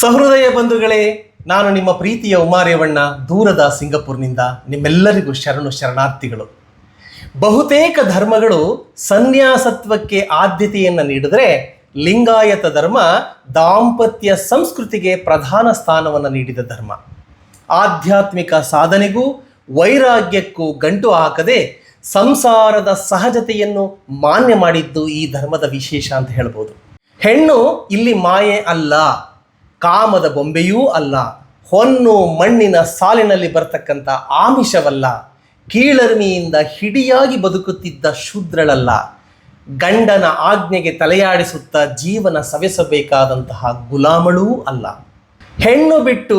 ಸಹೃದಯ ಬಂಧುಗಳೇ, ನಾನು ನಿಮ್ಮ ಪ್ರೀತಿಯ ಉಮಾರೇವಣ್ಣ, ದೂರದ ಸಿಂಗಪುರ್ನಿಂದ ನಿಮ್ಮೆಲ್ಲರಿಗೂ ಶರಣು ಶರಣಾರ್ಥಿಗಳು. ಬಹುತೇಕ ಧರ್ಮಗಳು ಸನ್ಯಾಸತ್ವಕ್ಕೆ ಆದ್ಯತೆಯನ್ನು ನೀಡಿದರೆ, ಲಿಂಗಾಯತ ಧರ್ಮ ದಾಂಪತ್ಯ ಸಂಸ್ಕೃತಿಗೆ ಪ್ರಧಾನ ಸ್ಥಾನವನ್ನು ನೀಡಿದ ಧರ್ಮ. ಆಧ್ಯಾತ್ಮಿಕ ಸಾಧನೆಗೂ, ವೈರಾಗ್ಯಕ್ಕೂ ಗಂಟು ಹಾಕದೆ, ಸಂಸಾರದ ಸಹಜತೆಯನ್ನು ಮಾನ್ಯ ಮಾಡಿದ್ದು ಈ ಧರ್ಮದ ವಿಶೇಷ ಅಂತ ಹೇಳ್ಬೋದು. ಹೆಣ್ಣು ಇಲ್ಲಿ ಮಾಯೆ ಅಲ್ಲ. ಕಾಮದ ಬೊಂಬೆಯೂ ಅಲ್ಲ, ಹೊನ್ನು ಮಣ್ಣಿನ ಸಾಲಿನಲ್ಲಿ ಬರ್ತಕ್ಕಂಥ ಆಮಿಷವಲ್ಲ, ಕೀಳರ್ಮಿಯಿಂದ ಹಿಡಿಯಾಗಿ ಬದುಕುತ್ತಿದ್ದ ಶೂದ್ರಳಲ್ಲ. ಗಂಡನ ಆಜ್ಞೆಗೆ ತಲೆಯಾಡಿಸುತ್ತಾ ಜೀವನ ಸವೆಸಬೇಕಾದಂತಹ ಗುಲಾಮಳೂ ಅಲ್ಲ. ಹೆಣ್ಣು ಬಿಟ್ಟು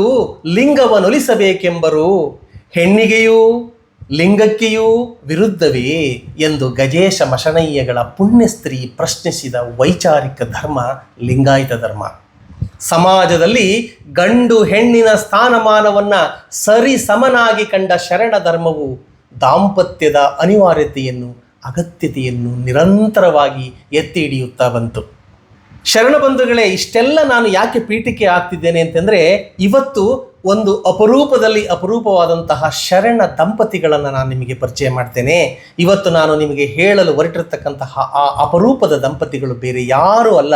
ಲಿಂಗವನೊಲಿಸಬೇಕೆಂಬರು ಹೆಣ್ಣಿಗೆಯೂ ಲಿಂಗಕ್ಕೆಯೂ ವಿರುದ್ಧವೇ ಎಂದು ಗಜೇಶ ಮಶನಯ್ಯಗಳ ಪುಣ್ಯಸ್ತ್ರೀ ಪ್ರಶ್ನಿಸಿದ ವೈಚಾರಿಕ ಧರ್ಮ ಲಿಂಗಾಯತ ಧರ್ಮ. ಸಮಾಜದಲ್ಲಿ ಗಂಡು ಹೆಣ್ಣಿನ ಸ್ಥಾನಮಾನವನ್ನು ಸರಿ ಸಮನಾಗಿ ಕಂಡ ಶರಣ ಧರ್ಮವು ದಾಂಪತ್ಯದ ಅನಿವಾರ್ಯತೆಯನ್ನು, ಅಗತ್ಯತೆಯನ್ನು ನಿರಂತರವಾಗಿ ಎತ್ತಿ ಹಿಡಿಯುತ್ತಾ ಬಂತು. ಶರಣ ಬಂಧುಗಳೇ, ಇಷ್ಟೆಲ್ಲ ನಾನು ಯಾಕೆ ಪೀಠಿಕೆ ಆಗ್ತಿದ್ದೇನೆ ಅಂತಂದರೆ, ಇವತ್ತು ಒಂದು ಅಪರೂಪದಲ್ಲಿ ಅಪರೂಪವಾದಂತಹ ಶರಣ ದಂಪತಿಗಳನ್ನು ನಾನು ನಿಮಗೆ ಪರಿಚಯ ಮಾಡ್ತೇನೆ. ಇವತ್ತು ನಾನು ನಿಮಗೆ ಹೇಳಲು ಹೊರಟಿರ್ತಕ್ಕಂತಹ ಆ ಅಪರೂಪದ ದಂಪತಿಗಳು ಬೇರೆ ಯಾರೂ ಅಲ್ಲ.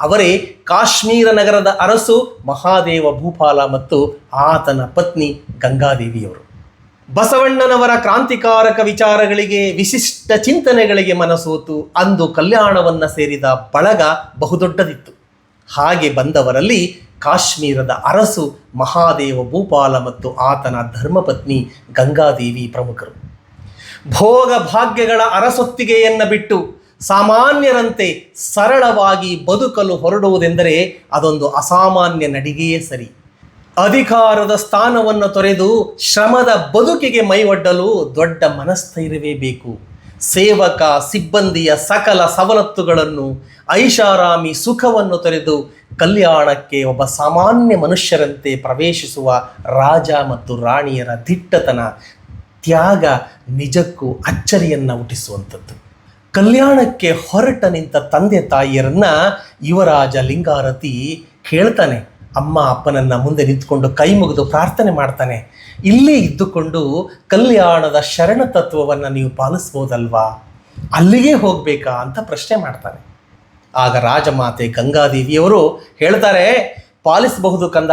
ಅವರೇ ಕಾಶ್ಮೀರ ನಗರದ ಅರಸು, ಮಹಾದೇವ ಭೂಪಾಲ ಮತ್ತು ಆತನ ಪತ್ನಿ ಗಂಗಾದೇವಿಯವರು. ಬಸವಣ್ಣನವರ ಕ್ರಾಂತಿಕಾರಕ ವಿಚಾರಗಳಿಗೆ, ವಿಶಿಷ್ಟ ಚಿಂತನೆಗಳಿಗೆ ಮನಸೋತು ಅಂದು ಕಲ್ಯಾಣವನ್ನು ಸೇರಿದ ಬಳಗ ಬಹುದೊಡ್ಡದಿತ್ತು. ಹಾಗೆ ಬಂದವರಲ್ಲಿ ಕಾಶ್ಮೀರದ ಅರಸು, ಮಹಾದೇವ ಭೂಪಾಲ ಮತ್ತು ಆತನ ಧರ್ಮಪತ್ನಿ ಗಂಗಾದೇವಿ ಪ್ರಮುಖರು. ಭೋಗ ಭಾಗ್ಯಗಳ ಅರಸೊತ್ತಿಗೆಯನ್ನು ಬಿಟ್ಟು ಸಾಮಾನ್ಯರಂತೆ ಸರಳವಾಗಿ ಬದುಕಲು ಹೊರಡುವುದೆಂದರೆ ಅದೊಂದು ಅಸಾಮಾನ್ಯ ನಡಿಗೆಯೇ ಸರಿ. ಅಧಿಕಾರದ ಸ್ಥಾನವನ್ನು ತೊರೆದು ಶ್ರಮದ ಬದುಕಿಗೆ ಮೈವಡ್ಡಲು ದೊಡ್ಡ ಮನಸ್ಥೈರ್ಯವೇ ಬೇಕು. ಸೇವಕ, ಸಿಬ್ಬಂದಿಯ ಸಕಲ ಸವಲತ್ತುಗಳನ್ನು ಐಷಾರಾಮಿ ಸುಖವನ್ನು ತೊರೆದು ಕಲ್ಯಾಣಕ್ಕೆ ಒಬ್ಬ ಸಾಮಾನ್ಯ ಮನುಷ್ಯರಂತೆ ಪ್ರವೇಶಿಸುವ ರಾಜ ಮತ್ತು ರಾಣಿಯರ ದಿಟ್ಟತನ, ತ್ಯಾಗ, ನಿಜಕ್ಕೂ ಅಚ್ಚರಿಯನ್ನು ಹುಟ್ಟಿಸುವಂಥದ್ದು. ಕಲ್ಯಾಣಕ್ಕೆ ಹೊರಟ ನಿಂತ ತಂದೆ ತಾಯಿಯರನ್ನ ಯುವರಾಜ ಲಿಂಗಾರತಿ ಕೇಳ್ತಾನೆ ಅಮ್ಮ ಅಪ್ಪನನ್ನ ಮುಂದೆ ನಿಂತ್ಕೊಂಡು ಕೈ ಮುಗಿದು ಪ್ರಾರ್ಥನೆ ಮಾಡ್ತಾನೆ. ಇಲ್ಲೇ ಇದ್ದುಕೊಂಡು ಕಲ್ಯಾಣದ ಶರಣ ತತ್ವವನ್ನು ನೀವು ಪಾಲಿಸ್ಬೋದಲ್ವಾ? ಅಲ್ಲಿಗೆ ಹೋಗಬೇಕಾ ಅಂತ ಪ್ರಶ್ನೆ ಮಾಡ್ತಾನೆ. ಆಗ ರಾಜಮಾತೆ ಗಂಗಾದೇವಿಯವರು ಹೇಳ್ತಾರೆ, ಪಾಲಿಸಬಹುದು ಕಂದ,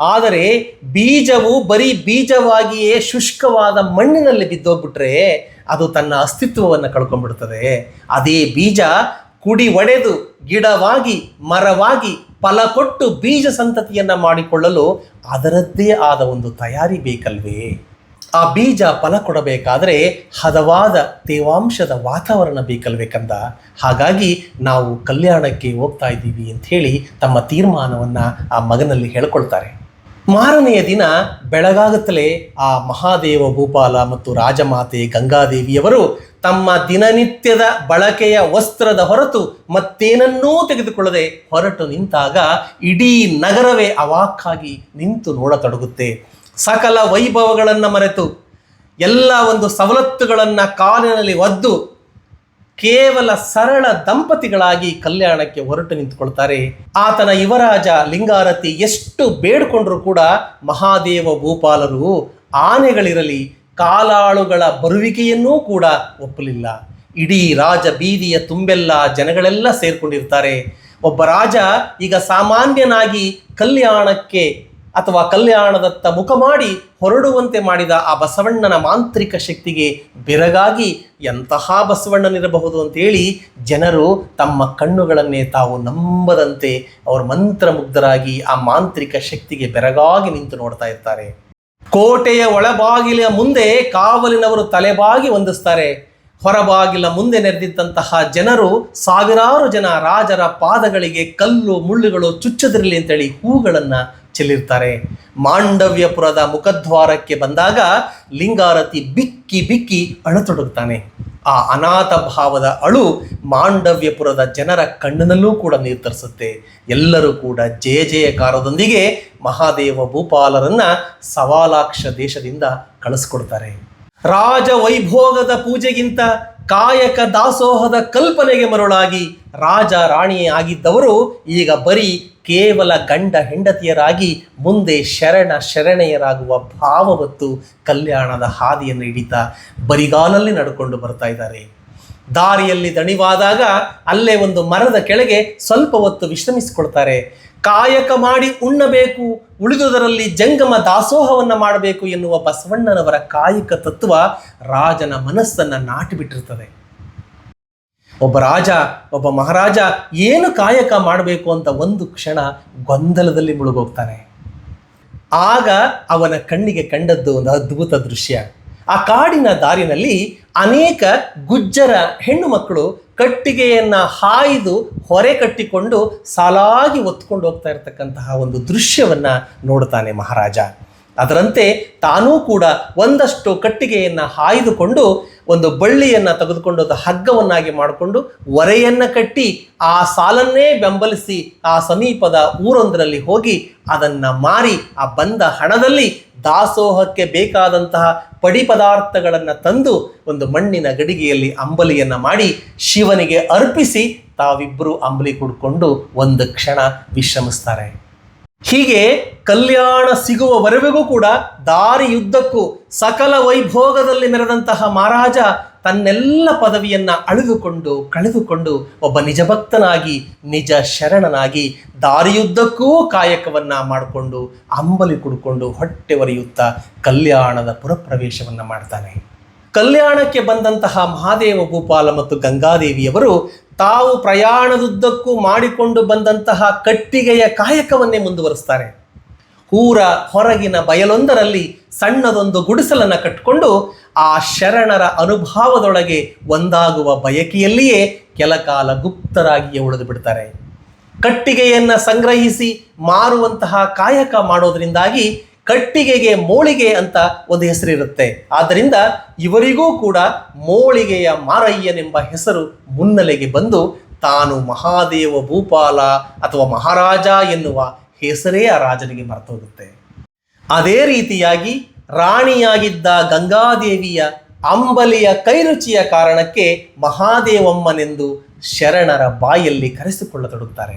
ಆದರೆ ಬೀಜವು ಬರೀ ಬೀಜವಾಗಿಯೇ ಶುಷ್ಕವಾದ ಮಣ್ಣಿನಲ್ಲಿ ಬಿದ್ದೋಗ್ಬಿಟ್ರೆ ಅದು ತನ್ನ ಅಸ್ತಿತ್ವವನ್ನು ಕಳ್ಕೊಂಡ್ಬಿಡ್ತದೆ. ಅದೇ ಬೀಜ ಕುಡಿ ಒಡೆದು ಗಿಡವಾಗಿ ಮರವಾಗಿ ಫಲ ಕೊಟ್ಟು ಬೀಜ ಸಂತತಿಯನ್ನು ಮಾಡಿಕೊಳ್ಳಲು ಅದರದ್ದೇ ಆದ ಒಂದು ತಯಾರಿ ಬೇಕಲ್ವೇ? ಆ ಬೀಜ ಫಲ ಕೊಡಬೇಕಾದರೆ ಹದವಾದ ತೇವಾಂಶದ ವಾತಾವರಣ ಬೇಕಲ್ವೇ ಕಂದ? ಹಾಗಾಗಿ ನಾವು ಕಲ್ಯಾಣಕ್ಕೆ ಹೋಗ್ತಾ ಇದ್ದೀವಿ ಹೇಳಿ ತಮ್ಮ ತೀರ್ಮಾನವನ್ನು ಆ ಮಗನಲ್ಲಿ ಹೇಳ್ಕೊಳ್ತಾರೆ. ಮಾರನೆಯ ದಿನ ಬೆಳಗಾಗುತ್ತಲೇ ಆ ಮಹಾದೇವ ಭೂಪಾಲ ಮತ್ತು ರಾಜಮಾತೆ ಗಂಗಾದೇವಿಯವರು ತಮ್ಮ ದಿನನಿತ್ಯದ ಬಳಕೆಯ ವಸ್ತ್ರದ ಹೊರತು ಮತ್ತೇನನ್ನೂ ತೆಗೆದುಕೊಳ್ಳದೆ ಹೊರಟು ನಿಂತಾಗ ಇಡೀ ನಗರವೇ ಅವಾಕ್ಕಾಗಿ ನಿಂತು ನೋಡತೊಡಗುತ್ತೆ. ಸಕಲ ವೈಭವಗಳನ್ನು ಮರೆತು, ಎಲ್ಲ ಒಂದು ಸವಲತ್ತುಗಳನ್ನು ಕಾಲಿನಲ್ಲಿ ಒದ್ದು, ಕೇವಲ ಸರಳ ದಂಪತಿಗಳಾಗಿ ಕಲ್ಯಾಣಕ್ಕೆ ಹೊರಟು ನಿಂತುಕೊಳ್ತಾರೆ. ಆತನ ಯುವರಾಜ ಲಿಂಗಾರತಿ ಎಷ್ಟು ಬೇಡಿಕೊಂಡರೂ ಕೂಡ ಮಹಾದೇವ ಭೂಪಾಲರು ಆನೆಗಳಿರಲಿ ಕಾಲಾಳುಗಳ ಬರುವಿಕೆಯನ್ನೂ ಕೂಡ ಒಪ್ಪಲಿಲ್ಲ. ಇಡೀ ರಾಜ ಬೀದಿಯ ತುಂಬೆಲ್ಲ ಜನಗಳೆಲ್ಲ ಸೇರ್ಕೊಂಡಿರ್ತಾರೆ. ಒಬ್ಬ ರಾಜ ಈಗ ಸಾಮಾನ್ಯನಾಗಿ ಕಲ್ಯಾಣಕ್ಕೆ ಅಥವಾ ಕಲ್ಯಾಣದತ್ತ ಮುಖ ಮಾಡಿ ಹೊರಡುವಂತೆ ಮಾಡಿದ ಆ ಬಸವಣ್ಣನ ಮಾಂತ್ರಿಕ ಶಕ್ತಿಗೆ ಬೆರಗಾಗಿ ಎಂತಹ ಬಸವಣ್ಣನಿರಬಹುದು ಅಂತೇಳಿ ಜನರು ತಮ್ಮ ಕಣ್ಣುಗಳನ್ನೇ ತಾವು ನಂಬದಂತೆ ಅವರು ಮಂತ್ರಮುಗ್ಧರಾಗಿ ಆ ಮಾಂತ್ರಿಕ ಶಕ್ತಿಗೆ ಬೆರಗಾಗಿ ನಿಂತು ನೋಡ್ತಾ ಇರ್ತಾರೆ. ಕೋಟೆಯ ಒಳಬಾಗಿಲ ಮುಂದೆ ಕಾವಲಿನವರು ತಲೆಬಾಗಿ ವಂದಿಸ್ತಾರೆ. ಹೊರಬಾಗಿಲ ಮುಂದೆ ನೆರೆದಿದ್ದಂತಹ ಜನರು ಸಾವಿರಾರು ಜನ ರಾಜರ ಪಾದಗಳಿಗೆ ಕಲ್ಲು, ಮುಳ್ಳುಗಳು ಚುಚ್ಚದಿರಲಿ ಅಂತೇಳಿ ಹೂಗಳನ್ನು ಚೆಲ್ಲಿರ್ತಾರೆ. ಮಾಂಡವ್ಯಪುರದ ಮುಖದ್ವಾರಕ್ಕೆ ಬಂದಾಗ ಲಿಂಗಾರತಿ ಬಿಕ್ಕಿ ಬಿಕ್ಕಿ ಅಳತೊಡಗುತ್ತಾನೆ ಆ ಅನಾಥ ಭಾವದ ಅಳು ಮಾಂಡವ್ಯಪುರದ ಜನರ ಕಣ್ಣಿನಲ್ಲೂ ಕೂಡ ನಿರ್ಧರಿಸುತ್ತೆ ಎಲ್ಲರೂ ಕೂಡ ಜಯ ಜಯಕಾರದೊಂದಿಗೆ ಮಹಾದೇವ ಭೂಪಾಲರನ್ನ ಸವಾಲಾಕ್ಷ ದೇಶದಿಂದ ಕಳಿಸ್ಕೊಡ್ತಾರೆ. ರಾಜ ವೈಭೋಗದ ಪೂಜೆಗಿಂತ ಕಾಯಕ ದಾಸೋಹದ ಕಲ್ಪನೆಗೆ ಮರುಳಾಗಿ ರಾಜ ರಾಣಿ ಆಗಿದ್ದವರು ಈಗ ಬರೀ ಕೇವಲ ಗಂಡ ಹೆಂಡತಿಯರಾಗಿ ಮುಂದೆ ಶರಣ ಶರಣೆಯರಾಗುವ ಭಾವವತ್ತು ಕಲ್ಯಾಣದ ಹಾದಿಯನ್ನು ಹಿಡಿತಾ ಬರಿಗಾಲಲ್ಲಿ ನಡ್ಕೊಂಡು ಬರ್ತಾ ಇದ್ದಾರೆ. ದಾರಿಯಲ್ಲಿ ದಣಿವಾದಾಗ ಅಲ್ಲೇ ಒಂದು ಮರದ ಕೆಳಗೆ ಸ್ವಲ್ಪ ಹೊತ್ತು ವಿಶ್ರಮಿಸಿಕೊಳ್ತಾರೆ. ಕಾಯಕ ಮಾಡಿ ಉಣ್ಣಬೇಕು, ಉಳಿದುದರಲ್ಲಿ ಜಂಗಮ ದಾಸೋಹವನ್ನು ಮಾಡಬೇಕು ಎನ್ನುವ ಬಸವಣ್ಣನವರ ಕಾಯಕ ತತ್ವ ರಾಜನ ಮನಸ್ಸನ್ನು ನಾಟಿಬಿಟ್ಟಿರ್ತದೆ ಒಬ್ಬ ರಾಜ, ಒಬ್ಬ ಮಹಾರಾಜ ಏನು ಕಾಯಕ ಮಾಡಬೇಕು ಅಂತ ಒಂದು ಕ್ಷಣ ಗೊಂದಲದಲ್ಲಿ ಮುಳುಗೋಗ್ತಾನೆ. ಆಗ ಅವನ ಕಣ್ಣಿಗೆ ಕಂಡದ್ದು ಒಂದು ಅದ್ಭುತ ದೃಶ್ಯ. ಆ ಕಾಡಿನ ದಾರಿನಲ್ಲಿ ಅನೇಕ ಗುಜ್ಜರ ಹೆಣ್ಣು ಮಕ್ಕಳು ಕಟ್ಟಿಗೆಯನ್ನು ಹಾಯ್ದು ಹೊರೆ ಕಟ್ಟಿಕೊಂಡು ಸಾಲಾಗಿ ಒತ್ಕೊಂಡು ಹೋಗ್ತಾ ಇರತಕ್ಕಂತಹ ಒಂದು ದೃಶ್ಯವನ್ನು ನೋಡ್ತಾನೆ ಮಹಾರಾಜ. ಅದರಂತೆ ತಾನೂ ಕೂಡ ಒಂದಷ್ಟು ಕಟ್ಟಿಗೆಯನ್ನು ಹಾಯ್ದುಕೊಂಡು ಒಂದು ಬಳ್ಳಿಯನ್ನು ತೆಗೆದುಕೊಂಡು ಅದು ಹಗ್ಗವನ್ನಾಗಿ ಮಾಡಿಕೊಂಡು ಒರೆಯನ್ನು ಕಟ್ಟಿ ಆ ಸಾಲನ್ನೇ ಬೆಂಬಲಿಸಿ ಆ ಸಮೀಪದ ಊರೊಂದರಲ್ಲಿ ಹೋಗಿ ಅದನ್ನು ಮಾರಿ ಆ ಬಂದ ಹಣದಲ್ಲಿ ದಾಸೋಹಕ್ಕೆ ಬೇಕಾದಂತಹ ಪಡಿ ಪದಾರ್ಥಗಳನ್ನು ತಂದು ಒಂದು ಮಣ್ಣಿನ ಗಡಿಗೆಯಲ್ಲಿ ಅಂಬಲಿಯನ್ನು ಮಾಡಿ ಶಿವನಿಗೆ ಅರ್ಪಿಸಿ ತಾವಿಬ್ಬರು ಅಂಬಲಿ ಕುಡ್ಕೊಂಡು ಒಂದು ಕ್ಷಣ ವಿಶ್ರಮಿಸ್ತಾರೆ. ಹೀಗೆ ಕಲ್ಯಾಣ ಸಿಗುವವರೆಗೂ ಕೂಡ ದಾರಿಯುದ್ದಕ್ಕೂ ಸಕಲ ವೈಭೋಗದಲ್ಲಿ ಮೆರೆದಂತಹ ಮಹಾರಾಜ ತನ್ನೆಲ್ಲ ಪದವಿಯನ್ನ ಅಳೆದುಕೊಂಡು, ಕಳೆದುಕೊಂಡು ಒಬ್ಬ ನಿಜಭಕ್ತನಾಗಿ ನಿಜ ಶರಣನಾಗಿ ದಾರಿಯುದ್ದಕ್ಕೂ ಕಾಯಕವನ್ನ ಮಾಡಿಕೊಂಡು, ಅಂಬಲಿ ಕುಡ್ಕೊಂಡು ಹೊಟ್ಟೆ ಒರೆಯುತ್ತಾ ಕಲ್ಯಾಣದ ಪುರಪ್ರವೇಶವನ್ನ ಮಾಡ್ತಾನೆ. ಕಲ್ಯಾಣಕ್ಕೆ ಬಂದಂತಹ ಮಹಾದೇವ ಗೋಪಾಲ ಮತ್ತು ಗಂಗಾದೇವಿಯವರು ತಾವು ಪ್ರಯಾಣದುದ್ದಕ್ಕೂ ಮಾಡಿಕೊಂಡು ಬಂದಂತಹ ಕಟ್ಟಿಗೆಯ ಕಾಯಕವನ್ನೇ ಮುಂದುವರಿಸ್ತಾರೆ. ಊರ ಹೊರಗಿನ ಬಯಲೊಂದರಲ್ಲಿ ಸಣ್ಣದೊಂದು ಗುಡಿಸಲನ್ನು ಕಟ್ಟಿಕೊಂಡು ಆ ಶರಣರ ಅನುಭಾವದೊಳಗೆ ಒಂದಾಗುವ ಬಯಕೆಯಲ್ಲಿಯೇ ಕೆಲಕಾಲ ಗುಪ್ತರಾಗಿಯೇ ಉಳಿದು ಬಿಡ್ತಾರೆ. ಕಟ್ಟಿಗೆಯನ್ನು ಸಂಗ್ರಹಿಸಿ ಮಾರುವಂತಹ ಕಾಯಕ ಮಾಡೋದ್ರಿಂದಾಗಿ ಕಟ್ಟಿಗೆಗೆ ಮೋಳಿಗೆ ಅಂತ ಒಂದು ಹೆಸರಿರುತ್ತೆ ಆದ್ದರಿಂದ ಇವರಿಗೂ ಕೂಡ ಮೋಳಿಗೆಯ ಮಾರಯ್ಯನೆಂಬ ಹೆಸರು ಮುನ್ನೆಲೆಗೆ ಬಂದು ತಾನು ಮಹಾದೇವ ಭೂಪಾಲ ಅಥವಾ ಮಹಾರಾಜ ಎನ್ನುವ ಹೆಸರೇ ಆ ರಾಜನಿಗೆ ಮರೆತೋಗುತ್ತೆ. ಅದೇ ರೀತಿಯಾಗಿ ರಾಣಿಯಾಗಿದ್ದ ಗಂಗಾದೇವಿಯ ಅಂಬಲಿಯ ಕೈರುಚಿಯ ಕಾರಣಕ್ಕೆ ಮಹಾದೇವಮ್ಮನೆಂದು ಶರಣರ ಬಾಯಲ್ಲಿ ಕರೆಸಿಕೊಳ್ಳತೊಡುತ್ತಾರೆ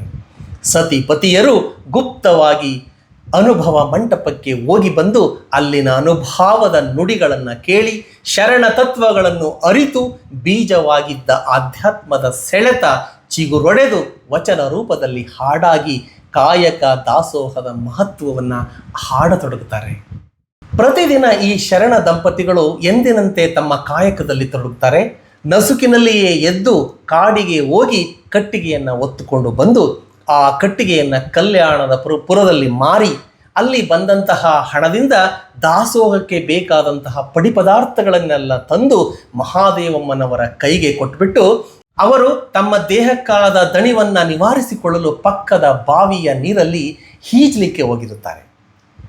ಸತಿಪತಿಯರು ಗುಪ್ತವಾಗಿ ಅನುಭವ ಮಂಟಪಕ್ಕೆ ಹೋಗಿ ಬಂದು ಅಲ್ಲಿನ ಅನುಭಾವದ ನುಡಿಗಳನ್ನು ಕೇಳಿ ಶರಣ ತತ್ವಗಳನ್ನು ಅರಿತು ಬೀಜವಾಗಿದ್ದ ಆಧ್ಯಾತ್ಮದ ಸೆಳೆತ ಚಿಗುರೊಡೆದು ವಚನ ರೂಪದಲ್ಲಿ ಹಾಡಾಗಿ ಕಾಯಕ ದಾಸೋಹದ ಮಹತ್ವವನ್ನು ಹಾಡತೊಡಗುತ್ತಾರೆ. ಪ್ರತಿದಿನ ಈ ಶರಣ ದಂಪತಿಗಳು ಎಂದಿನಂತೆ ತಮ್ಮ ಕಾಯಕದಲ್ಲಿ ತೊಡಗುತ್ತಾರೆ? ನಸುಕಿನಲ್ಲಿಯೇ ಎದ್ದು ಕಾಡಿಗೆ ಹೋಗಿ ಕಟ್ಟಿಗೆಯನ್ನು ಒತ್ತುಕೊಂಡು ಬಂದು ಆ ಕಟ್ಟಿಗೆಯನ್ನು ಕಲ್ಯಾಣದ ಪುರ, ಪುರದಲ್ಲಿ ಮಾರಿ ಅಲ್ಲಿ ಬಂದಂತಹ ಹಣದಿಂದ ದಾಸೋಹಕ್ಕೆ ಬೇಕಾದಂತಹ ಪಡಿ ಪದಾರ್ಥಗಳನ್ನೆಲ್ಲ ತಂದು ಮಹಾದೇವಮ್ಮನವರ ಕೈಗೆ ಕೊಟ್ಬಿಟ್ಟು ಅವರು ತಮ್ಮ ದೇಹಕ್ಕಾದ ದಣಿವನ್ನು ನಿವಾರಿಸಿಕೊಳ್ಳಲು ಪಕ್ಕದ ಬಾವಿಯ ನೀರಲ್ಲಿ ಈಜಲಿಕ್ಕೆ ಹೋಗಿರುತ್ತಾರೆ.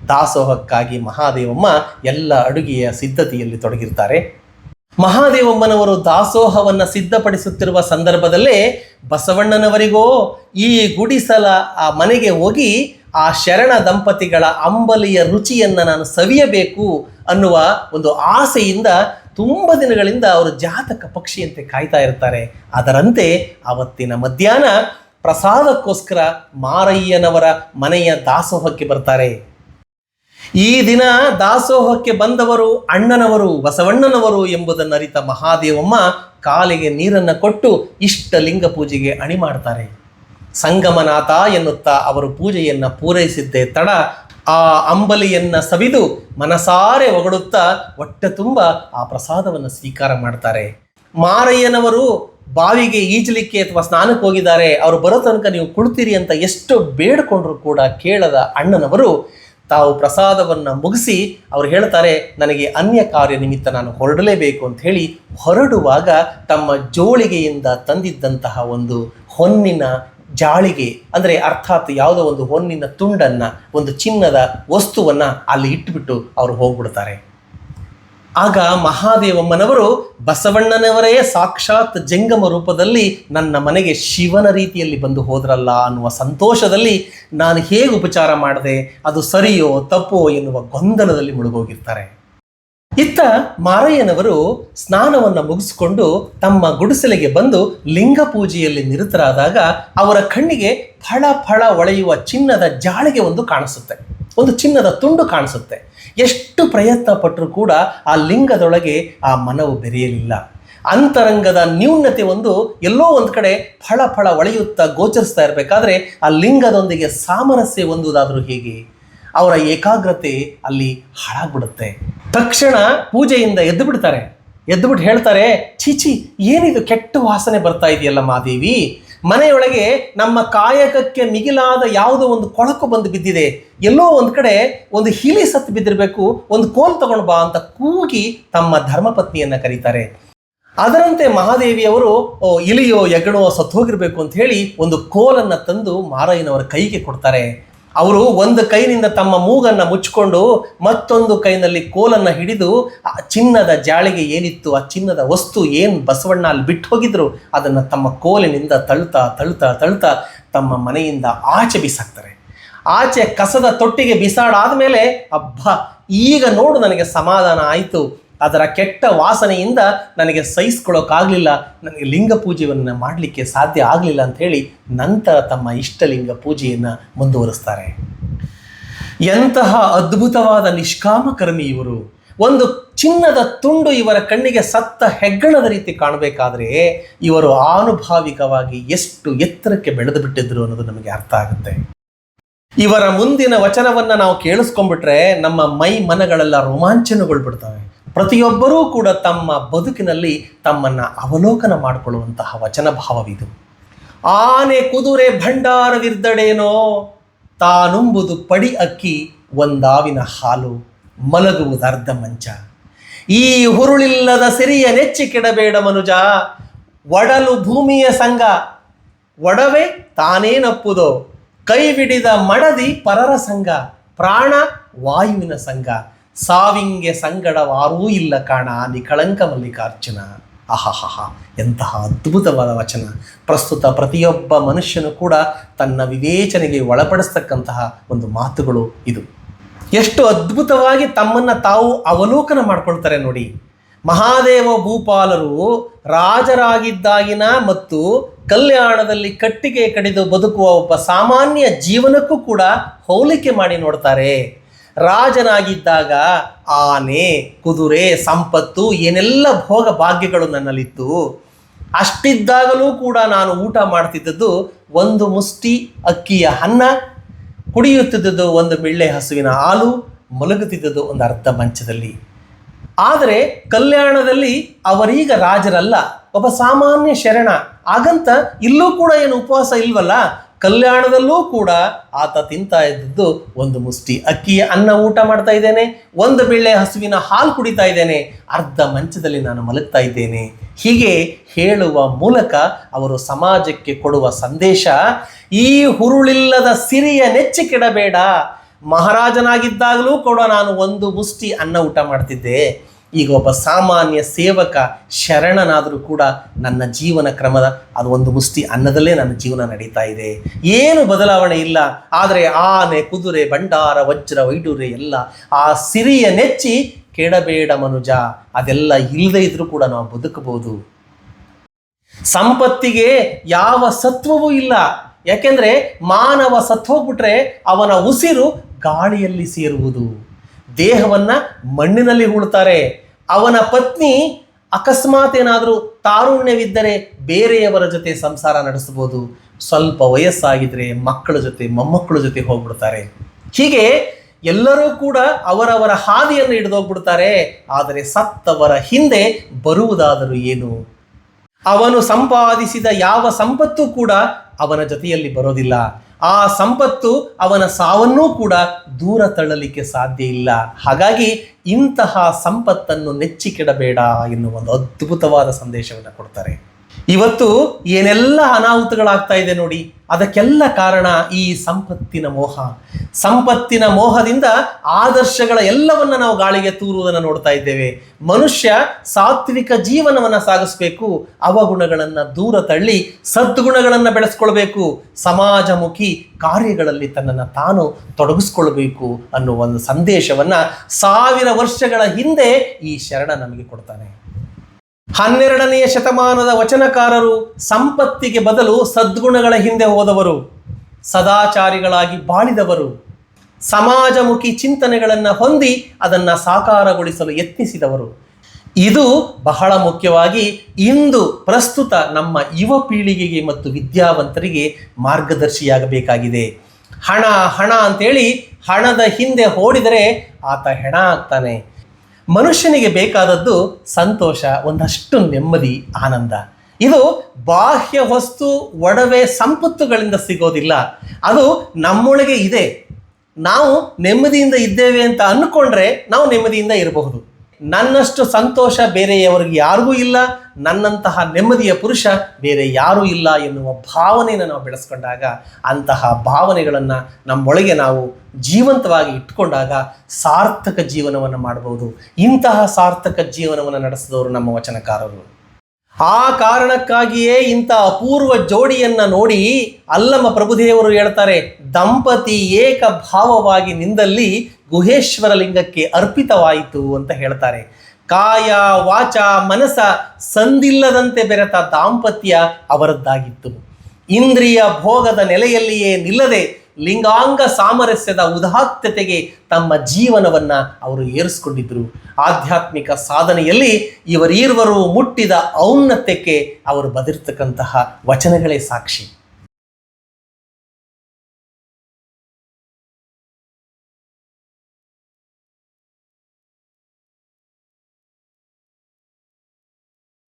ದಾಸೋಹಕ್ಕಾಗಿ ಮಹಾದೇವಮ್ಮ ಎಲ್ಲ ಅಡುಗೆಯ ಸಿದ್ಧತೆಯಲ್ಲಿ ತೊಡಗಿರ್ತಾರೆ. ಮಹಾದೇವಮ್ಮನವರು ದಾಸೋಹವನ್ನು ಸಿದ್ಧಪಡಿಸುತ್ತಿರುವ ಸಂದರ್ಭದಲ್ಲೇ ಬಸವಣ್ಣನವರಿಗೋ ಈ ಗುಡಿಸಲ ಆ ಮನೆಗೆ ಹೋಗಿ ಆ ಶರಣ ದಂಪತಿಗಳ ಅಂಬಲಿಯ ರುಚಿಯನ್ನು ನಾನು ಸವಿಯಬೇಕು ಅನ್ನುವ ಒಂದು ಆಸೆಯಿಂದ ತುಂಬ ದಿನಗಳಿಂದ ಅವರು ಜಾತಕ ಪಕ್ಷಿಯಂತೆ ಕಾಯ್ತಾ ಇರ್ತಾರೆ. ಅದರಂತೆ ಅವತ್ತಿನ ಮಧ್ಯಾಹ್ನ ಪ್ರಸಾದಕ್ಕೋಸ್ಕರ ಮಾರಯ್ಯನವರ ಮನೆಯ ದಾಸೋಹಕ್ಕೆ ಬರ್ತಾರೆ. ಈ ದಿನ ದಾಸೋಹಕ್ಕೆ ಬಂದವರು ಅಣ್ಣನವರು, ಬಸವಣ್ಣನವರು ಎಂಬುದನ್ನು ಅರಿತ ಮಹಾದೇವಮ್ಮ ಕಾಲಿಗೆ ನೀರನ್ನು ಕೊಟ್ಟು ಇಷ್ಟ ಲಿಂಗ ಪೂಜೆಗೆ ಅಣಿ ಮಾಡ್ತಾರೆ. ಸಂಗಮನಾಥ ಎನ್ನುತ್ತಾ ಅವರು ಪೂಜೆಯನ್ನು ಪೂರೈಸಿದ್ದೇ ತಡ ಆ ಅಂಬಲಿಯನ್ನು ಸವಿದು ಮನಸಾರೆ ಒಗಡುತ್ತಾ ಹೊಟ್ಟೆ ತುಂಬ ಆ ಪ್ರಸಾದವನ್ನು ಸ್ವೀಕಾರ ಮಾಡ್ತಾರೆ. ಮಾರಯ್ಯನವರು ಬಾವಿಗೆ ಈಜಲಿಕ್ಕೆ ಅಥವಾ ಸ್ನಾನಕ್ಕೆ ಹೋಗಿದ್ದಾರೆ. ಅವರು ಬರೋ ತನಕ ನೀವು ಕುಳಿತೀರಿ ಅಂತ ಎಷ್ಟು ಬೇಡ್ಕೊಂಡ್ರು ಕೂಡ ಕೇಳದ ಅಣ್ಣನವರು ತಾವು ಪ್ರಸಾದವನ್ನು ಮುಗಿಸಿ ಅವರು ಹೇಳ್ತಾರೆ, ನನಗೆ ಅನ್ಯ ಕಾರ್ಯ ನಿಮಿತ್ತ ನಾನು ಹೊರಡಲೇಬೇಕು ಅಂತ ಹೇಳಿ ಹೊರಡುವಾಗ ತಮ್ಮ ಜೋಳಿಗೆಯಿಂದ ತಂದಿದ್ದಂತಹ ಒಂದು ಹೊನ್ನಿನ ಜಾಳಿಗೆ, ಅಂದರೆ ಅರ್ಥಾತ್ ಯಾವುದೋ ಒಂದು ಹೊನ್ನಿನ ತುಂಡನ್ನು, ಒಂದು ಚಿನ್ನದ ವಸ್ತುವನ್ನು ಅಲ್ಲಿ ಇಟ್ಟುಬಿಟ್ಟು ಅವರು ಹೋಗ್ಬಿಡ್ತಾರೆ. ಆಗ ಮಹಾದೇವಮ್ಮನವರು ಬಸವಣ್ಣನವರೇ ಸಾಕ್ಷಾತ್ ಜಂಗಮ ರೂಪದಲ್ಲಿ ನನ್ನ ಮನೆಗೆ ಶಿವನ ರೀತಿಯಲ್ಲಿ ಬಂದು ಹೋದ್ರಲ್ಲ ಅನ್ನುವ ಸಂತೋಷದಲ್ಲಿ ನಾನು ಹೇಗೆ ಉಪಚಾರ ಮಾಡಿದೆ ಅದು ಸರಿಯೋ ತಪ್ಪೋ ಎನ್ನುವ ಗೊಂದಲದಲ್ಲಿ ಮುಳುಗೋಗಿರ್ತಾರೆ. ಇತ್ತ ಮಾರಯ್ಯನವರು ಸ್ನಾನವನ್ನು ಮುಗಿಸಿಕೊಂಡು ತಮ್ಮ ಗುಡಿಸಲಿಗೆ ಬಂದು ಲಿಂಗ ಪೂಜೆಯಲ್ಲಿ ನಿರತರಾದಾಗ ಅವರ ಕಣ್ಣಿಗೆ ಫಳ ಫಳ ಒಳೆಯುವ ಚಿನ್ನದ ಜಾಳಿಗೆ ಒಂದು ಕಾಣಿಸುತ್ತೆ. ಒಂದು ಚಿನ್ನದ ತುಂಡು ಕಾಣಿಸುತ್ತೆ. ಎಷ್ಟು ಪ್ರಯತ್ನ ಪಟ್ಟರೂ ಕೂಡ ಆ ಲಿಂಗದೊಳಗೆ ಆ ಮನವು ಬೆರೆಯಲಿಲ್ಲ. ಅಂತರಂಗದ ನ್ಯೂನತೆ ಒಂದು ಎಲ್ಲೋ ಒಂದು ಕಡೆ ಫಳ ಫಳ ಒಳೆಯುತ್ತಾ ಗೋಚರಿಸ್ತಾ ಇರಬೇಕಾದ್ರೆ ಆ ಲಿಂಗದೊಂದಿಗೆ ಸಾಮರಸ್ಯ ಹೊಂದುವುದಾದರೂ ಹೇಗೆ? ಅವರ ಏಕಾಗ್ರತೆ ಅಲ್ಲಿ ಹಾಳಾಗ್ಬಿಡುತ್ತೆ. ತಕ್ಷಣ ಪೂಜೆಯಿಂದ ಎದ್ದು ಬಿಡ್ತಾರೆ ಎದ್ದು ಬಿಟ್ಟು ಹೇಳ್ತಾರೆ ಚೀಚಿ ಏನಿದು ಕೆಟ್ಟ ವಾಸನೆ ಬರ್ತಾ ಇದೆಯಲ್ಲ ಮಾದೇವಿ ಮನೆಯೊಳಗೆ ನಮ್ಮ ಕಾಯಕಕ್ಕೆ ಮಿಗಿಲಾದ ಯಾವುದೋ ಒಂದು ಕೊಳಕು ಬಂದು ಬಿದ್ದಿದೆ. ಎಲ್ಲೋ ಒಂದು ಕಡೆ ಒಂದು ಹಿಲಿ ಸತ್ತು ಬಿದ್ದಿರಬೇಕು, ಒಂದು ಕೋಲ್ ತಗೊಂಡು ಬಾ ಅಂತ ಕೂಗಿ ತಮ್ಮ ಧರ್ಮಪತ್ನಿಯನ್ನ ಕರೀತಾರೆ. ಅದರಂತೆ ಮಹಾದೇವಿಯವರು ಇಲಿಯೋ ಯಗಣೋ ಸತ್ತು ಹೋಗಿರಬೇಕು ಅಂತ ಹೇಳಿ ಒಂದು ಕೋಲನ್ನು ತಂದು ಮಾರಯ್ಯನವರ ಕೈಗೆ ಕೊಡ್ತಾರೆ. ಅವರು ಒಂದು ಕೈನಿಂದ ತಮ್ಮ ಮೂಗನ್ನ ಮುಚ್ಚಿಕೊಂಡು ಮತ್ತೊಂದು ಕೈನಲ್ಲಿ ಕೋಲನ್ನ ಹಿಡಿದು ಆ ಚಿನ್ನದ ಜಾಳಿಗೆ ಏನಿತ್ತು, ಆ ಚಿನ್ನದ ವಸ್ತು ಏನು ಬಸವಣ್ಣ ಅಲ್ಲಿ ಬಿಟ್ಟು ಹೋಗಿದ್ರು, ಅದನ್ನ ತಮ್ಮ ಕೋಲಿನಿಂದ ತಳ್ತಾ ತಳ್ತಾ ತಳ್ತಾ ತಮ್ಮ ಮನೆಯಿಂದ ಆಚೆ ಬಿಸಾಕ್ತಾರೆ. ಆಚೆ ಕಸದ ತೊಟ್ಟಿಗೆ ಬಿಸಾಡಾದ್ಮೇಲೆ, ಅಬ್ಬ, ಈಗ ನೋಡು ನನಗೆ ಸಮಾಧಾನ ಆಯಿತು. ಅದರ ಕೆಟ್ಟ ವಾಸನೆಯಿಂದ ನನಗೆ ಸಹಿಸ್ಕೊಳ್ಳೋಕ್ಕಾಗಲಿಲ್ಲ ನನಗೆ ಲಿಂಗ ಪೂಜೆಯನ್ನು ಮಾಡಲಿಕ್ಕೆ ಸಾಧ್ಯ ಆಗಲಿಲ್ಲ ಅಂತ ಹೇಳಿ ನಂತರ ತಮ್ಮ ಇಷ್ಟಲಿಂಗ ಪೂಜೆಯನ್ನು ಮುಂದುವರಿಸ್ತಾರೆ. ಎಂತಹ ಅದ್ಭುತವಾದ ನಿಷ್ಕಾಮಕರ್ಮಿ ಇವರು. ಒಂದು ಚಿನ್ನದ ತುಂಡು ಇವರ ಕಣ್ಣಿಗೆ ಸತ್ತ ಹೆಗ್ಗಣದ ರೀತಿ ಕಾಣಬೇಕಾದ್ರೆ ಇವರು ಆನುಭಾವಿಕವಾಗಿ ಎಷ್ಟು ಎತ್ತರಕ್ಕೆ ಬೆಳೆದು ಬಿಟ್ಟಿದ್ರು ಅನ್ನೋದು ನಮಗೆ ಅರ್ಥ ಆಗುತ್ತೆ. ಇವರ ಮುಂದಿನ ವಚನವನ್ನ ನಾವು ಕೇಳಿಸ್ಕೊಂಡ್ಬಿಟ್ರೆ ನಮ್ಮ ಮೈ ಮನಗಳೆಲ್ಲ ರೋಮಾಂಚನಗೊಳ್ಬಿಡ್ತವೆ. ಪ್ರತಿಯೊಬ್ಬರೂ ಕೂಡ ತಮ್ಮ ಬದುಕಿನಲ್ಲಿ ತಮ್ಮನ್ನು ಅವಲೋಕನ ಮಾಡಿಕೊಳ್ಳುವಂತಹ ವಚನ ಭಾವವಿದು ಆನೆ ಕುದುರೆ ಭಂಡಾರವಿರ್ದಡೇನೋ, ತಾನುಂಬುದು ಪಡಿ ಅಕ್ಕಿ, ಒಂದಾವಿನ ಹಾಲು ಮಲಗುವುದರ್ಧ ಮಂಚ. ಈ ಹುರುಳಿಲ್ಲದ ಸಿರಿಯ ನೆಚ್ಚಿ ಕೆಡಬೇಡ ಮನುಜ, ಒಡಲು ಭೂಮಿಯ ಸಂಗ ಒಡವೆ ತಾನೇನಪ್ಪುದೋ ಕೈಬಿಡಿದ ಮಡದಿ ಪರರ ಸಂಘ, ಪ್ರಾಣ ವಾಯುವಿನ ಸಂಘ. ಸಾವಿಂಗೆ ಸಂಗಡವಾರೂ ಇಲ್ಲ ಕಾಣ ನಿಕಳಂಕ ಮಲ್ಲಿಕಾರ್ಜುನ. ಅಹಹಹ, ಎಂತಹ ಅದ್ಭುತವಾದ ವಚನ. ಪ್ರಸ್ತುತ ಪ್ರತಿಯೊಬ್ಬ ಮನುಷ್ಯನು ಕೂಡ ತನ್ನ ವಿವೇಚನೆಗೆ ಒಳಪಡಿಸ್ತಕ್ಕಂತಹ ಒಂದು ಮಾತುಗಳು ಇದು. ಎಷ್ಟು ಅದ್ಭುತವಾಗಿ ತಮ್ಮನ್ನು ತಾವು ಅವಲೋಕನ ಮಾಡ್ಕೊಳ್ತಾರೆ ನೋಡಿ. ಮಹಾದೇವ ಭೂಪಾಲರು ರಾಜರಾಗಿದ್ದಾಗಿನ ಮತ್ತು ಕಲ್ಯಾಣದಲ್ಲಿ ಕಟ್ಟಿಗೆ ಕಡಿದು ಬದುಕುವ ಒಬ್ಬ ಸಾಮಾನ್ಯ ಜೀವನಕ್ಕೂ ಕೂಡ ಹೋಲಿಕೆ ಮಾಡಿ ನೋಡ್ತಾರೆ. ರಾಜನಾಗಿದ್ದಾಗ ಆನೆ, ಕುದುರೆ, ಸಂಪತ್ತು, ಏನೆಲ್ಲ ಭೋಗ ಭಾಗ್ಯಗಳು ನನ್ನಲ್ಲಿತ್ತು, ಅಷ್ಟಿದ್ದಾಗಲೂ ಕೂಡ ನಾನು ಊಟ ಮಾಡ್ತಿದ್ದದ್ದು ಒಂದು ಮುಷ್ಟಿ ಅಕ್ಕಿಯ ಅನ್ನ, ಕುಡಿಯುತ್ತಿದ್ದದ್ದು ಒಂದು ಬೆಳ್ಳೆ ಹಸುವಿನ ಹಾಲು, ಮಲಗುತ್ತಿದ್ದದ್ದು ಒಂದು ಅರ್ಧ ಮಂಚದಲ್ಲಿ. ಆದರೆ ಕಲ್ಯಾಣದಲ್ಲಿ ಅವರೀಗ ರಾಜರಲ್ಲ, ಒಬ್ಬ ಸಾಮಾನ್ಯ ಶರಣ. ಹಾಗಂತ ಇಲ್ಲೂ ಕೂಡ ಏನು ಉಪವಾಸ ಇಲ್ವಲ್ಲ? ಕಲ್ಯಾಣದಲ್ಲೂ ಕೂಡ ಆತ ತಿಂತಾ ಇದ್ದದ್ದು ಒಂದು ಮುಷ್ಟಿ. ಅಕ್ಕಿಯ ಅನ್ನ ಊಟ ಮಾಡ್ತಾ ಇದ್ದೇನೆ, ಒಂದು ಬೆಳ್ಳೆ ಹಸುವಿನ ಹಾಲು ಕುಡಿತಾ ಇದ್ದೇನೆ, ಅರ್ಧ ಮಂಚದಲ್ಲಿ ನಾನು ಮಲಗ್ತಾ ಇದ್ದೇನೆ. ಹೀಗೆ ಹೇಳುವ ಮೂಲಕ ಅವರು ಸಮಾಜಕ್ಕೆ ಕೊಡುವ ಸಂದೇಶ, ಈ ಹುರುಳಿಲ್ಲದ ಸಿರಿಯ ನೆಚ್ಚಿ ಕೆಡಬೇಡ ಮಹಾರಾಜನಾಗಿದ್ದಾಗಲೂ ಕೂಡ ನಾನು ಒಂದು ಮುಷ್ಟಿ ಅನ್ನ ಊಟ ಮಾಡ್ತಿದ್ದೆ. ಈಗ ಒಬ್ಬ ಸಾಮಾನ್ಯ ಸೇವಕ ಶರಣನಾದರೂ ಕೂಡ ನನ್ನ ಜೀವನ ಕ್ರಮದ ಅದು ಒಂದು ಮುಷ್ಟಿ ಅನ್ನದಲ್ಲೇ ನನ್ನ ಜೀವನ ನಡೀತಾ ಇದೆ. ಏನು ಬದಲಾವಣೆ ಇಲ್ಲ. ಆದರೆ ಆನೆ, ಕುದುರೆ, ಭಂಡಾರ, ವಜ್ರ ವೈಡೂರೆ ಎಲ್ಲ ಆ ಸಿರಿಯ ನೆಚ್ಚಿ ಕೆಡಬೇಡ ಮನುಜ. ಅದೆಲ್ಲ ಇಲ್ಲದೆ ಇದ್ರೂ ಕೂಡ ನಾವು ಬದುಕಬಹುದು. ಸಂಪತ್ತಿಗೆ ಯಾವ ಸತ್ವವೂ ಇಲ್ಲ. ಯಾಕೆಂದ್ರೆ ಮಾನವ ಸತ್ವಬಿಟ್ರೆ ಅವನ ಉಸಿರು ಗಾಳಿಯಲ್ಲಿ ಸೇರುವುದು. ದೇಹವನ್ನ ಮಣ್ಣಿನಲ್ಲಿ ಹೂಳ್ತಾರೆ ಅವನ ಪತ್ನಿ ಅಕಸ್ಮಾತ್ ಏನಾದರೂ ತಾರುಣ್ಯವಿದ್ದರೆ ಬೇರೆಯವರ ಜೊತೆ ಸಂಸಾರ ನಡೆಸಬಹುದು. ಸ್ವಲ್ಪ ವಯಸ್ಸಾಗಿದ್ರೆ ಮಕ್ಕಳ ಜೊತೆ, ಮೊಮ್ಮಕ್ಕಳ ಜೊತೆ ಹೋಗ್ಬಿಡ್ತಾರೆ. ಹೀಗೆ ಎಲ್ಲರೂ ಕೂಡ ಅವರವರ ಹಾದಿಯನ್ನು ಹಿಡಿದೋಗ್ಬಿಡ್ತಾರೆ. ಆದರೆ ಸತ್ತವರ ಹಿಂದೆ ಬರುವುದಾದರೂ ಏನು? ಅವನು ಸಂಪಾದಿಸಿದ ಯಾವ ಸಂಪತ್ತು ಕೂಡ ಅವನ ಜೊತೆಯಲ್ಲಿ ಬರೋದಿಲ್ಲ. ಆ ಸಂಪತ್ತು ಅವನ ಸಾವನ್ನೂ ಕೂಡ ದೂರ ತಳ್ಳಲಿಕ್ಕೆ ಸಾಧ್ಯ ಇಲ್ಲ. ಹಾಗಾಗಿ ಇಂತಹ ಸಂಪತ್ತನ್ನು ನೆಚ್ಚಿಕೆಡಬೇಡ ಎನ್ನುವ ಒಂದು ಅದ್ಭುತವಾದ ಸಂದೇಶವನ್ನು ಕೊಡ್ತಾರೆ. ಇವತ್ತು ಏನೆಲ್ಲ ಅನಾಹುತಗಳಾಗ್ತಾ ಇದೆ ನೋಡಿ, ಅದಕ್ಕೆಲ್ಲ ಕಾರಣ ಈ ಸಂಪತ್ತಿನ ಮೋಹ. ಸಂಪತ್ತಿನ ಮೋಹದಿಂದ ಆದರ್ಶಗಳ ಎಲ್ಲವನ್ನ ನಾವು ಗಾಳಿಗೆ ತೂರುವುದನ್ನು ನೋಡ್ತಾ ಇದ್ದೇವೆ. ಮನುಷ್ಯ ಸಾತ್ವಿಕ ಜೀವನವನ್ನ ಸಾಗಿಸ್ಬೇಕು, ಅವಗುಣಗಳನ್ನು ದೂರ ತಳ್ಳಿ ಸದ್ಗುಣಗಳನ್ನ ಬೆಳೆಸ್ಕೊಳ್ಬೇಕು, ಸಮಾಜಮುಖಿ ಕಾರ್ಯಗಳಲ್ಲಿ ತನ್ನನ್ನು ತಾನು ತೊಡಗಿಸ್ಕೊಳ್ಬೇಕು ಅನ್ನೋ ಒಂದು ಸಂದೇಶವನ್ನ ಸಾವಿರ ವರ್ಷಗಳ ಹಿಂದೆ ಈ ಶರಣ ನಮಗೆ ಕೊಡ್ತಾನೆ. ಹನ್ನೆರಡನೆಯ ಶತಮಾನದ ವಚನಕಾರರು ಸಂಪತ್ತಿಗೆ ಬದಲು ಸದ್ಗುಣಗಳ ಹಿಂದೆ ಹೋದವರು, ಸದಾಚಾರಿಗಳಾಗಿ ಬಾಳಿದವರು. ಸಮಾಜಮುಖಿ ಚಿಂತನೆಗಳನ್ನು ಹೊಂದಿ ಅದನ್ನು ಸಾಕಾರಗೊಳಿಸಲು ಯತ್ನಿಸಿದವರು. ಇದು ಬಹಳ ಮುಖ್ಯವಾಗಿ ಇಂದು ಪ್ರಸ್ತುತ ನಮ್ಮ ಯುವ ಪೀಳಿಗೆಗೆ ಮತ್ತು ವಿದ್ಯಾವಂತರಿಗೆ ಮಾರ್ಗದರ್ಶಿಯಾಗಬೇಕಾಗಿದೆ. ಹಣ ಹಣ ಅಂತೇಳಿ ಹಣದ ಹಿಂದೆ ಓಡಿದರೆ ಆತ ಹೆಣ ಆಗ್ತಾನೆ. ಮನುಷ್ಯನಿಗೆ ಬೇಕಾದದ್ದು ಸಂತೋಷ, ಒಂದಷ್ಟು ನೆಮ್ಮದಿ, ಆನಂದ. ಇದು ಬಾಹ್ಯ ವಸ್ತು, ಒಡವೆ, ಸಂಪತ್ತುಗಳಿಂದ ಸಿಗೋದಿಲ್ಲ. ಅದು ನಮ್ಮೊಳಗೆ ಇದೆ. ನಾವು ನೆಮ್ಮದಿಯಿಂದ ಇದ್ದೇವೆ ಅಂತ ಅಂದ್ಕೊಂಡ್ರೆ ನಾವು ನೆಮ್ಮದಿಯಿಂದ ಇರಬಹುದು. ನನ್ನಷ್ಟು ಸಂತೋಷ ಬೇರೆಯವರಿಗೆ ಯಾರಿಗೂ ಇಲ್ಲ, ನನ್ನಂತಹ ನೆಮ್ಮದಿಯ ಪುರುಷ ಬೇರೆ ಯಾರೂ ಇಲ್ಲ ಎನ್ನುವ ಭಾವನೆಯನ್ನು ನಾವು ಬೆಳೆಸ್ಕೊಂಡಾಗ, ಅಂತಹ ಭಾವನೆಗಳನ್ನು ನಮ್ಮೊಳಗೆ ನಾವು ಜೀವಂತವಾಗಿ ಇಟ್ಕೊಂಡಾಗ ಸಾರ್ಥಕ ಜೀವನವನ್ನು ಮಾಡಬಹುದು ಇಂತಹ ಸಾರ್ಥಕ ಜೀವನವನ್ನು ನಡೆಸಿದವರು ನಮ್ಮ ವಚನಕಾರರು. ಆ ಕಾರಣಕ್ಕಾಗಿಯೇ ಇಂಥ ಅಪೂರ್ವ ಜೋಡಿಯನ್ನ ನೋಡಿ ಅಲ್ಲಮ ಪ್ರಭುದೇವರು ಹೇಳ್ತಾರೆ, ದಂಪತಿ ಏಕ ಭಾವವಾಗಿ ನಿಂದಲ್ಲಿ ಗುಹೇಶ್ವರ ಲಿಂಗಕ್ಕೆ ಅರ್ಪಿತವಾಯಿತು ಅಂತ ಹೇಳ್ತಾರೆ. ಕಾಯ ವಾಚ ಮನಸ ಸಂದಿಲ್ಲದಂತೆ ಬೆರೆತ ದಾಂಪತ್ಯ ಅವರದ್ದಾಗಿತ್ತು. ಇಂದ್ರಿಯ ಭೋಗದ ನೆಲೆಯಲ್ಲಿಯೇ ನಿಲ್ಲದೆ ಲಿಂಗಾಂಗ ಸಾಮರಸ್ಯದ ಉದಾತ್ತತೆಗೆ ತಮ್ಮ ಜೀವನವನ್ನ ಅವರು ಏರಿಸ್ಕೊಂಡಿದ್ರು. ಆಧ್ಯಾತ್ಮಿಕ ಸಾಧನೆಯಲ್ಲಿ ಇವರೀರ್ವರು ಮುಟ್ಟಿದ ಔನ್ನತ್ಯಕ್ಕೆ ಅವರು ಬದಿರ್ತಕ್ಕಂತಹ ವಚನಗಳೇ ಸಾಕ್ಷಿ.